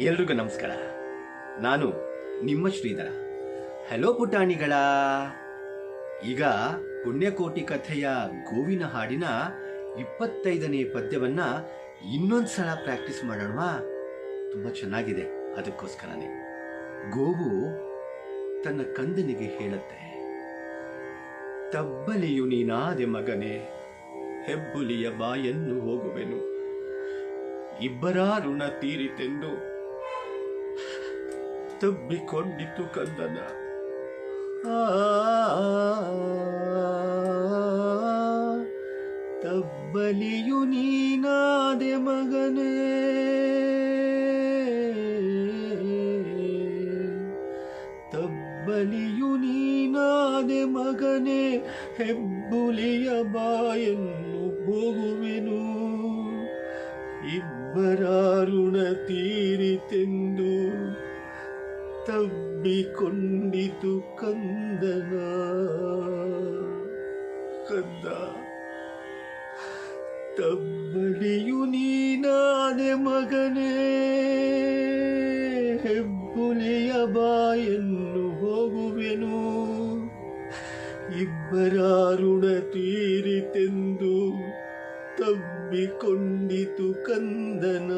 ಎಲ್ರಿಗೂ ನಮಸ್ಕಾರ. ನಾನು ನಿಮ್ಮ ಶ್ರೀಧರ. ಹಲೋ ಪುಟಾಣಿಗಳ. ಈಗ ಪುಣ್ಯಕೋಟಿ ಕಥೆಯ ಗೋವಿನ ಹಾಡಿನ ಇಪ್ಪತ್ತೈದನೇ ಪದ್ಯವನ್ನ ಇನ್ನೊಂದ್ಸಲ ಪ್ರಾಕ್ಟೀಸ್ ಮಾಡೋಣವಾ? ತುಂಬಾ ಚೆನ್ನಾಗಿದೆ. ಅದಕ್ಕೋಸ್ಕರನೇ. ಗೋವು ತನ್ನ ಕಂದನಿಗೆ ಹೇಳುತ್ತೆ. ತಬ್ಬಲಿಯು ನೀನಾದೆ ಮಗನೇ, ಹೆಬ್ಬುಲಿಯ ಬಾಯನ್ನು ಹೋಗುವೆನು. ಇಬ್ಬರ ಋಣ ತೀರಿತೆಂದು ತಬ್ಬಿಕೊಂಡಿತು ಕಂದನ ತಬ್ಬಲಿಯು ನೀನಾದೆ ಮಗನೇ ತಬ್ಬಲಿಯು ನೀನಾದೆ ಮಗನೇ ಹೆಬ್ಬುಲಿಯ ಬಾಯನ್ನು ಹೋಗುವೆನು ಇಬ್ಬರ ಋಣ ತೀರಿತೆಂದು ತಬ್ಬಿಕೊಂಡಿತು ಕಂದನ. ಕಂದ ತಬ್ಬಡಿಯು ನೀನಾದೆ ಮಗನೇ. ಹೆಬ್ಬುಲಿಯ ಬಾಯನ್ನು ಹೋಗುವೆನು. ಇಬ್ಬರ ಋಣ ತೀರಿತೆಂದು ತಬ್ಬಿಕೊಂಡಿತು ಕಂದನ.